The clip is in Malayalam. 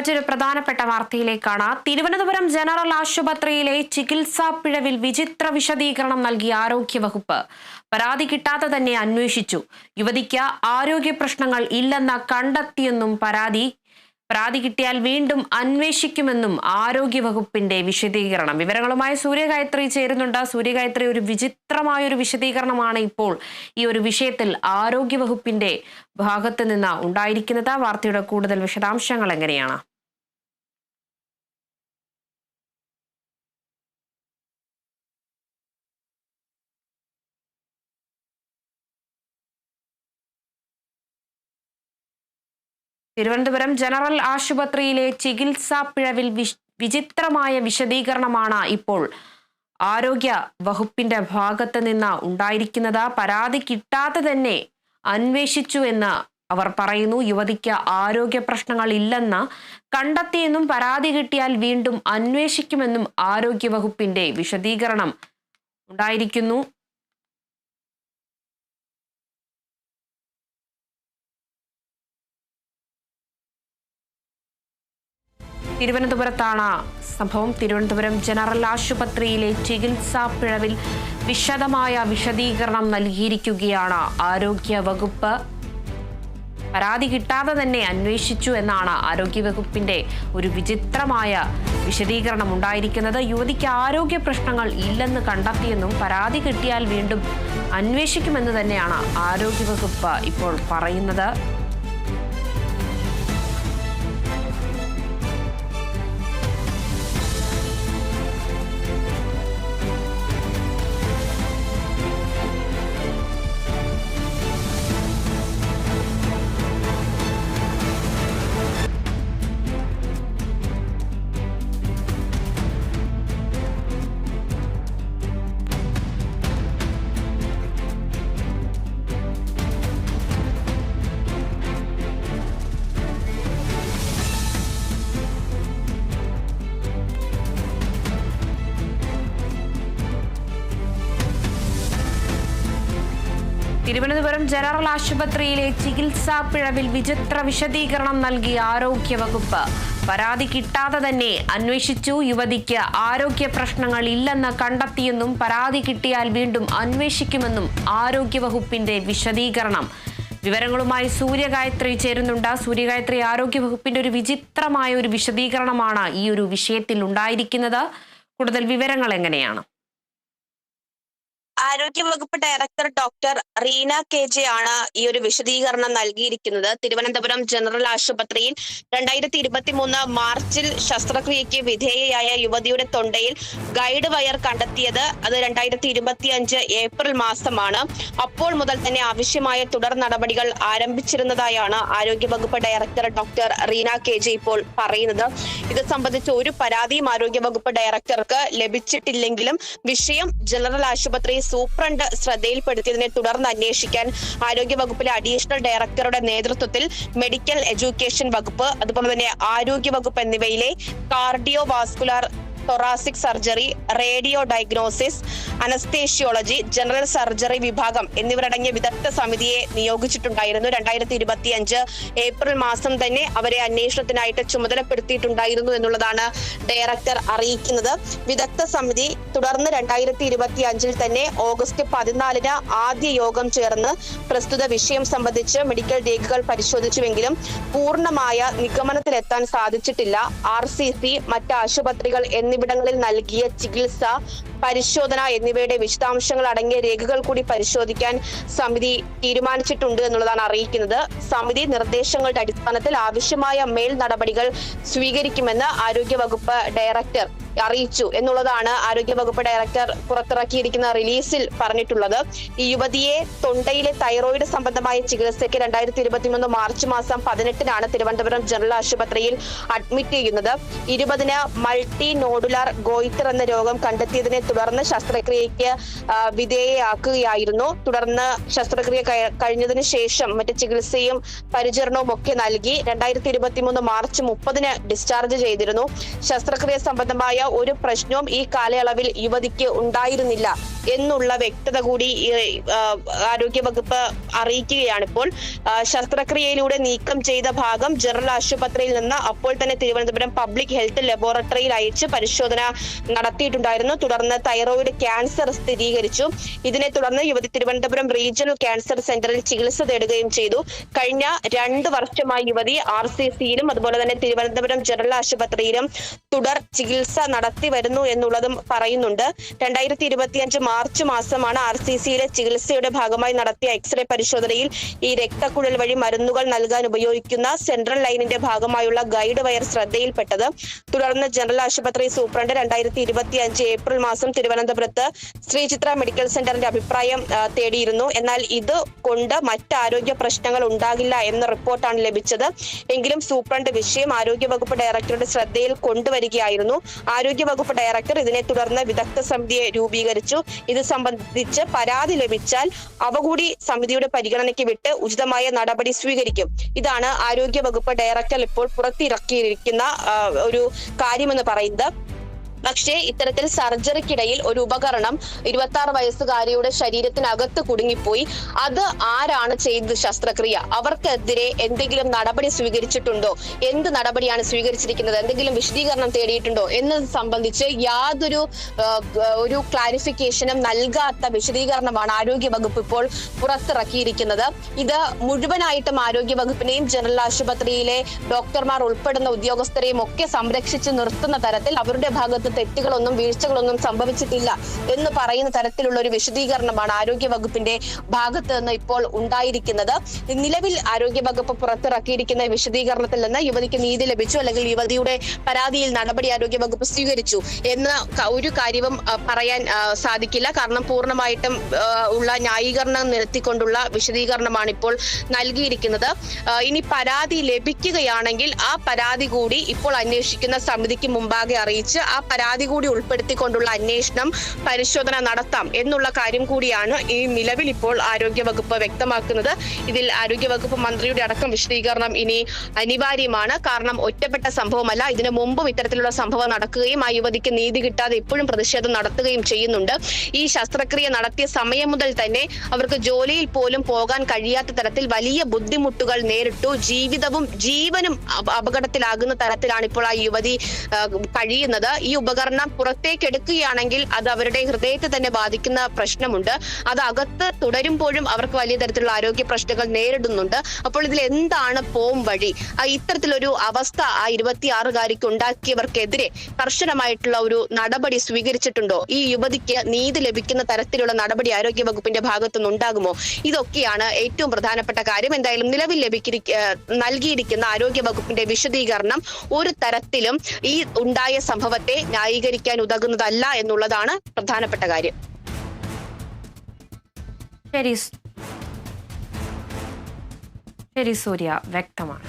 മറ്റൊരു പ്രധാനപ്പെട്ട വാർത്തയിലേക്കാണ്. തിരുവനന്തപുരം ജനറൽ ആശുപത്രിയിലെ ചികിത്സാ പിഴവിൽ വിചിത്ര വിശദീകരണം നൽകി ആരോഗ്യവകുപ്പ്. പരാതി കിട്ടാതെ തന്നെ അന്വേഷിച്ചു. യുവതിക്ക് ആരോഗ്യ പ്രശ്നങ്ങൾ ഇല്ലെന്ന കണ്ടെത്തിയെന്നും പരാതി. പരാതി കിട്ടിയാൽ വീണ്ടും അന്വേഷിക്കുമെന്നും ആരോഗ്യവകുപ്പിന്റെ വിശദീകരണം. വിവരങ്ങളുമായി സൂര്യഗായത്രി ചേരുന്നുണ്ട്. സൂര്യഗായത്രി ഒരു വിചിത്രമായ ഒരു വിശദീകരണമാണ് ഇപ്പോൾ ഈ ഒരു വിഷയത്തിൽ ആരോഗ്യവകുപ്പിന്റെ ഭാഗത്ത് നിന്ന് ഉണ്ടായിരിക്കുന്നത്. വാർത്തയുടെ കൂടുതൽ വിശദാംശങ്ങൾ എങ്ങനെയാണ്? തിരുവനന്തപുരം ജനറൽ ആശുപത്രിയിലെ ചികിത്സാ പിഴവിൽ വിചിത്രമായ വിശദീകരണമാണ് ഇപ്പോൾ ആരോഗ്യ വകുപ്പിന്റെ ഭാഗത്ത് നിന്ന് ഉണ്ടായിരിക്കുന്നത്. പരാതി കിട്ടാതെ തന്നെ അന്വേഷിച്ചു എന്ന് അവർ പറയുന്നു. യുവതിക്ക് ആരോഗ്യ പ്രശ്നങ്ങൾ ഇല്ലെന്ന് കണ്ടെത്തിയെന്നും പരാതി കിട്ടിയാൽ വീണ്ടും അന്വേഷിക്കുമെന്നും ആരോഗ്യ വകുപ്പിന്റെ വിശദീകരണം ഉണ്ടായിരിക്കുന്നു. തിരുവനന്തപുരത്താണ്. സംഭവം തിരുവനന്തപുരം ജനറൽ ആശുപത്രിയിലെ ചികിത്സാ പിഴവിൽ വിശദമായ വിശദീകരണം നൽകിയിരിക്കുകയാണ്. ആരോഗ്യ വകുപ്പ് പരാതി കിട്ടാതെ തന്നെ അന്വേഷിച്ചു എന്നാണ് ആരോഗ്യവകുപ്പിന്റെ ഒരു വിചിത്രമായ വിശദീകരണം ഉണ്ടായിരിക്കുന്നത്. യുവതിക്ക് ആരോഗ്യ പ്രശ്നങ്ങൾ ഇല്ലെന്ന് കണ്ടെത്തിയെന്നും പരാതി കിട്ടിയാൽ വീണ്ടും അന്വേഷിക്കുമെന്ന് തന്നെയാണ് ആരോഗ്യവകുപ്പ് ഇപ്പോൾ പറയുന്നത്. തിരുവനന്തപുരം ജനറൽ ആശുപത്രിയിലെ ചികിത്സാ പിഴവിൽ വിചിത്ര വിശദീകരണം നൽകി ആരോഗ്യവകുപ്പ് പരാതി കിട്ടാതെ തന്നെ അന്വേഷിച്ചു. യുവതിക്ക് ആരോഗ്യ പ്രശ്നങ്ങൾ ഇല്ലെന്ന് കണ്ടെത്തിയെന്നും പരാതി കിട്ടിയാൽ വീണ്ടും അന്വേഷിക്കുമെന്നും ആരോഗ്യവകുപ്പിന്റെ വിശദീകരണം. വിവരങ്ങളുമായി സൂര്യഗായത്രി ചേരുന്നുണ്ട്. സൂര്യഗായത്രി ആരോഗ്യവകുപ്പിന്റെ ഒരു വിചിത്രമായ ഒരു വിശദീകരണമാണ് ഈ ഒരു വിഷയത്തിൽ ഉണ്ടായിരിക്കുന്നത്. കൂടുതൽ വിവരങ്ങൾ എങ്ങനെയാണ്? ആരോഗ്യവകുപ്പ് director doctor Reena K J ആണ് ഈ ഒരു വിശദീകരണം നൽകിയിരിക്കുന്നത്. തിരുവനന്തപുരം ജനറൽ ആശുപത്രിയിൽ രണ്ടായിരത്തി ഇരുപത്തി മൂന്ന് മാർച്ചിൽ ശസ്ത്രക്രിയയ്ക്ക് വിധേയയായ യുവതിയുടെ തൊണ്ടയിൽ ഗൈഡ് വയർ കണ്ടെത്തിയത് അത് രണ്ടായിരത്തി ഇരുപത്തി അഞ്ച് ഏപ്രിൽ മാസമാണ്. അപ്പോൾ മുതൽ തന്നെ ആവശ്യമായ തുടർ നടപടികൾ ആരംഭിച്ചിരുന്നതായാണ് ആരോഗ്യവകുപ്പ് director doctor Reena K J ഇപ്പോൾ പറയുന്നത്. ഇത് സംബന്ധിച്ച് ഒരു പരാതിയും ആരോഗ്യവകുപ്പ് ഡയറക്ടർക്ക് ലഭിച്ചിട്ടില്ലെങ്കിലും വിഷയം ജനറൽ ആശുപത്രി സൂപ്രണ്ട് ശ്രദ്ധയിൽപ്പെടുത്തിയതിനെ തുടർന്ന് അന്വേഷിക്കാൻ ആരോഗ്യവകുപ്പിലെ അഡീഷണൽ ഡയറക്ടറുടെ നേതൃത്വത്തിൽ മെഡിക്കൽ എഡ്യൂക്കേഷൻ വകുപ്പ് അതുപോലെ തന്നെ ആരോഗ്യ വകുപ്പ് എന്നിവയിലെ cardiovascular thoracic surgery radio diagnosis anaesthesiology general surgery വിഭാഗം എന്നിവരടങ്ങിയ വിദഗ്ധ സമിതിയെ നിയോഗിച്ചിട്ടുണ്ടായിരുന്നു. രണ്ടായിരത്തി ഇരുപത്തി അഞ്ച് ഏപ്രിൽ മാസം തന്നെ അവരെ അന്വേഷണത്തിനായിട്ട് ചുമതലപ്പെടുത്തിയിട്ടുണ്ടായിരുന്നു എന്നുള്ളതാണ് ഡയറക്ടർ അറിയിക്കുന്നത്. വിദഗ്ധ സമിതി തുടർന്ന് രണ്ടായിരത്തി ഇരുപത്തി അഞ്ചിൽ തന്നെ ഓഗസ്റ്റ് പതിനാലിന് ആദ്യ യോഗം ചേർന്ന് പ്രസ്തുത വിഷയം സംബന്ധിച്ച് മെഡിക്കൽ രേഖകൾ പരിശോധിച്ചുവെങ്കിലും പൂർണമായ നിഗമനത്തിലെത്താൻ സാധിച്ചിട്ടില്ല. ആർ സി സി മറ്റ് ആശുപത്രികൾ എന്നിവിടങ്ങളിൽ നൽകിയ ചികിത്സ പരിശോധന എന്നിവയുടെ വിശദാംശങ്ങൾ അടങ്ങിയ രേഖകൾ കൂടി പരിശോധിക്കാൻ സമിതി തീരുമാനിച്ചിട്ടുണ്ട് എന്നുള്ളതാണ് അറിയിക്കുന്നത്. സമിതി നിർദ്ദേശങ്ങളുടെ അടിസ്ഥാനത്തിൽ ആവശ്യമായ മേൽ നടപടികൾ സ്വീകരിക്കുമെന്ന് ആരോഗ്യവകുപ്പ് ഡയറക്ടർ അറിയിച്ചു എന്നുള്ളതാണ് ആരോഗ്യവകുപ്പ് ഡയറക്ടർ പുറത്തിറക്കിയിരിക്കുന്ന റിലീസിൽ പറഞ്ഞിട്ടുള്ളത്. ഈ യുവതിയെ തൊണ്ടയിലെ തൈറോയിഡ് സംബന്ധമായ ചികിത്സയ്ക്ക് രണ്ടായിരത്തി ഇരുപത്തിമൂന്ന് മാർച്ച് മാസം പതിനെട്ടിനാണ് തിരുവനന്തപുരം ജനറൽ ആശുപത്രിയിൽ അഡ്മിറ്റ് ചെയ്യുന്നത്. ഇരുപതിന് മൾട്ടി നോഡുലാർ ഗോയിറ്റർ എന്ന രോഗം കണ്ടെത്തിയതിനെ തുടർന്ന് ശസ്ത്രക്രിയയ്ക്ക് വിധേയയാക്കുകയായിരുന്നു. തുടർന്ന് ശസ്ത്രക്രിയ കഴിഞ്ഞതിന് ശേഷം മറ്റ് ചികിത്സയും പരിചരണവും ഒക്കെ നൽകി രണ്ടായിരത്തി ഇരുപത്തിമൂന്ന് മാർച്ച് മുപ്പതിന് ഡിസ്ചാർജ് ചെയ്തിരുന്നു. ശസ്ത്രക്രിയ സംബന്ധമായ ഒരു പ്രശ്നവും ഈ കാലയളവിൽ യുവതിക്ക് ഉണ്ടായിരുന്നില്ല എന്നുള്ള വ്യക്തത കൂടി ആരോഗ്യവകുപ്പ് അറിയിക്കുകയാണ് ഇപ്പോൾ ശസ്ത്രക്രിയയിലൂടെ നീക്കം ചെയ്ത ഭാഗം ജനറൽ ആശുപത്രിയിൽ നിന്ന് അപ്പോൾ തന്നെ തിരുവനന്തപുരം പബ്ലിക് ഹെൽത്ത് ലബോറട്ടറിയിൽ അയച്ച് പരിശോധന നടത്തിയിട്ടുണ്ടായിരുന്നു. തുടർന്ന് തൈറോയിഡ് ക്യാൻസർ സ്ഥിരീകരിച്ചു. ഇതിനെ തുടർന്ന് യുവതി തിരുവനന്തപുരം റീജിയണൽ ക്യാൻസർ സെന്ററിൽ ചികിത്സ തേടുകയും ചെയ്തു. കഴിഞ്ഞ രണ്ട് വർഷമായി യുവതി ആർ സി സിയിലും അതുപോലെ തന്നെ തിരുവനന്തപുരം ജനറൽ ആശുപത്രിയിലും തുടർ ചികിത്സ നടത്തി വരുന്നു എന്നുള്ളതും പറയുന്നുണ്ട്. രണ്ടായിരത്തി ഇരുപത്തിയഞ്ച് മാർച്ച് മാസമാണ് ആർ സി സിയിലെ ചികിത്സയുടെ ഭാഗമായി നടത്തിയ എക്സ്റേ പരിശോധനയിൽ ഈ രക്തക്കുഴൽ വഴി മരുന്നുകൾ നൽകാൻ ഉപയോഗിക്കുന്ന സെൻട്രൽ ലൈനിന്റെ ഭാഗമായുള്ള ഗൈഡ് വയർ ശ്രദ്ധയിൽപ്പെട്ടത്. തുടർന്ന് ജനറൽ ആശുപത്രി സൂപ്രണ്ട് രണ്ടായിരത്തി ഇരുപത്തി അഞ്ച് ഏപ്രിൽ മാസം തിരുവനന്തപുരത്ത് ശ്രീചിത്ര മെഡിക്കൽ സെന്ററിന്റെ അഭിപ്രായം തേടിയിരുന്നു. എന്നാൽ ഇത് കൊണ്ട് മറ്റ് ആരോഗ്യ പ്രശ്നങ്ങൾ ഉണ്ടാകില്ല എന്ന റിപ്പോർട്ടാണ് ലഭിച്ചത്. എങ്കിലും സൂപ്രണ്ട് വിഷയം ആരോഗ്യ വകുപ്പ് ഡയറക്ടറുടെ ശ്രദ്ധയിൽ കൊണ്ടുവരികയായിരുന്നു. ആരോഗ്യവകുപ്പ് ഡയറക്ടർ ഇതിനെ തുടർന്ന് വിദഗ്ധ സമിതിയെ രൂപീകരിച്ചു. ഇത് സംബന്ധിച്ച് പരാതി ലഭിച്ചാൽ അവ കൂടി സമിതിയുടെ പരിഗണനയ്ക്ക് വിട്ട് ഉചിതമായ നടപടി സ്വീകരിക്കും. ഇതാണ് ആരോഗ്യ വകുപ്പ് ഡയറക്ടർ ഇപ്പോൾ പുറത്തിറക്കിയിരിക്കുന്ന ഒരു കാര്യമെന്ന് പറയുന്നത്. പക്ഷേ ഇത്തരത്തിൽ സർജറിക്കിടയിൽ ഒരു ഉപകരണം ഇരുപത്തി ആറ് വയസ്സുകാരിയുടെ ശരീരത്തിനകത്ത് കുടുങ്ങിപ്പോയി. അത് ആരാണ് ചെയ്തത് ശസ്ത്രക്രിയ? അവർക്കെതിരെ എന്തെങ്കിലും നടപടി സ്വീകരിച്ചിട്ടുണ്ടോ? എന്ത് നടപടിയാണ് സ്വീകരിച്ചിരിക്കുന്നത്? എന്തെങ്കിലും വിശദീകരണം തേടിയിട്ടുണ്ടോ? എന്നത് സംബന്ധിച്ച് യാതൊരു ഒരു ക്ലാരിഫിക്കേഷനും നൽകാത്ത വിശദീകരണമാണ് ആരോഗ്യ വകുപ്പ് ഇപ്പോൾ പുറത്തിറക്കിയിരിക്കുന്നത്. ഇത് മുഴുവനായിട്ടും ആരോഗ്യ വകുപ്പിനെയും ജനറൽ ആശുപത്രിയിലെ ഡോക്ടർമാർ ഉൾപ്പെടുന്ന ഉദ്യോഗസ്ഥരെയും ഒക്കെ സംരക്ഷിച്ച് നിർത്തുന്ന തരത്തിൽ അവരുടെ ഭാഗത്ത് തെറ്റുകളൊന്നും വീഴ്ചകളൊന്നും സംഭവിച്ചിട്ടില്ല എന്ന് പറയുന്ന തരത്തിലുള്ള ഒരു വിശദീകരണമാണ് ആരോഗ്യ വകുപ്പിന്റെ ഭാഗത്ത് നിന്ന് ഇപ്പോൾ ഉണ്ടായിരിക്കുന്നത്. നിലവിൽ ആരോഗ്യ വകുപ്പ് പുറത്തിറക്കിയിരിക്കുന്ന വിശദീകരണത്തിൽ നിന്ന് യുവതിക്ക് നീതി ലഭിച്ചു അല്ലെങ്കിൽ യുവതിയുടെ പരാതിയിൽ നടപടി ആരോഗ്യ വകുപ്പ് സ്വീകരിച്ചു എന്ന ഒരു കാര്യവും പറയാൻ സാധിക്കില്ല. കാരണം പൂർണമായിട്ടും ഉള്ള ന്യായീകരണം നിരത്തിക്കൊണ്ടുള്ള വിശദീകരണമാണ് ഇപ്പോൾ നൽകിയിരിക്കുന്നത്. ഇനി പരാതി ലഭിക്കുകയാണെങ്കിൽ ആ പരാതി കൂടി ഇപ്പോൾ അന്വേഷിക്കുന്ന സമിതിക്ക് മുമ്പാകെ അറിയിച്ച് ആ പരാതി കൂടി ഉൾപ്പെടുത്തിക്കൊണ്ടുള്ള അന്വേഷണം പരിശോധന നടത്താം എന്നുള്ള കാര്യം കൂടിയാണ് ഈ നിലവിൽ ഇപ്പോൾ ആരോഗ്യവകുപ്പ് വ്യക്തമാക്കുന്നത്. ഇതിൽ ആരോഗ്യവകുപ്പ് മന്ത്രിയുടെ അടക്കം വിശദീകരണം ഇനി അനിവാര്യമാണ്. കാരണം ഒറ്റപ്പെട്ട സംഭവമല്ല. ഇതിനു മുമ്പും ഇത്തരത്തിലുള്ള സംഭവം നടക്കുകയും ആ യുവതിക്ക് നീതി കിട്ടാതെ ഇപ്പോഴും പ്രതിഷേധം നടത്തുകയും ചെയ്യുന്നുണ്ട്. ഈ ശസ്ത്രക്രിയ നടത്തിയ സമയം മുതൽ തന്നെ അവർക്ക് ജോലിയിൽ പോലും പോകാൻ കഴിയാത്ത തരത്തിൽ വലിയ ബുദ്ധിമുട്ടുകൾ നേരിട്ടു. ജീവിതവും ജീവനും അപകടത്തിലാകുന്ന തരത്തിലാണ് ഇപ്പോൾ ആ യുവതി കഴിയുന്നത്. ഈ ഉപകരണം പുറത്തേക്ക് എടുക്കുകയാണെങ്കിൽ അത് അവരുടെ ഹൃദയത്തെ തന്നെ ബാധിക്കുന്ന പ്രശ്നമുണ്ട്. അത് അകത്ത് തുടരുമ്പോഴും അവർക്ക് വലിയ തരത്തിലുള്ള ആരോഗ്യ പ്രശ്നങ്ങൾ നേരിടുന്നുണ്ട്. അപ്പോൾ ഇതിൽ എന്താണ് പോം വഴി? ഇത്തരത്തിലൊരു അവസ്ഥ ആ ഇരുപത്തിയാറുകാരിക്ക് ഉണ്ടാക്കിയവർക്കെതിരെ കർശനമായിട്ടുള്ള ഒരു നടപടി സ്വീകരിച്ചിട്ടുണ്ടോ? ഈ യുവതിക്ക് നീതി ലഭിക്കുന്ന തരത്തിലുള്ള നടപടി ആരോഗ്യ വകുപ്പിന്റെ ഭാഗത്തുനിന്ന് ഉണ്ടാകുമോ? ഇതൊക്കെയാണ് ഏറ്റവും പ്രധാനപ്പെട്ട കാര്യം. എന്തായാലും നിലവിൽ ലഭിക്കുന്ന നൽകിയിരിക്കുന്ന ആരോഗ്യ വകുപ്പിന്റെ വിശദീകരണം ഒരു തരത്തിലും ഈ ഉണ്ടായ സംഭവത്തെ ന്യായീകരിക്കാൻ ഉതകുന്നതല്ല എന്നുള്ളതാണ് പ്രധാനപ്പെട്ട കാര്യം. ശരി ശരി സൂര്യ വ്യക്തമാണ്.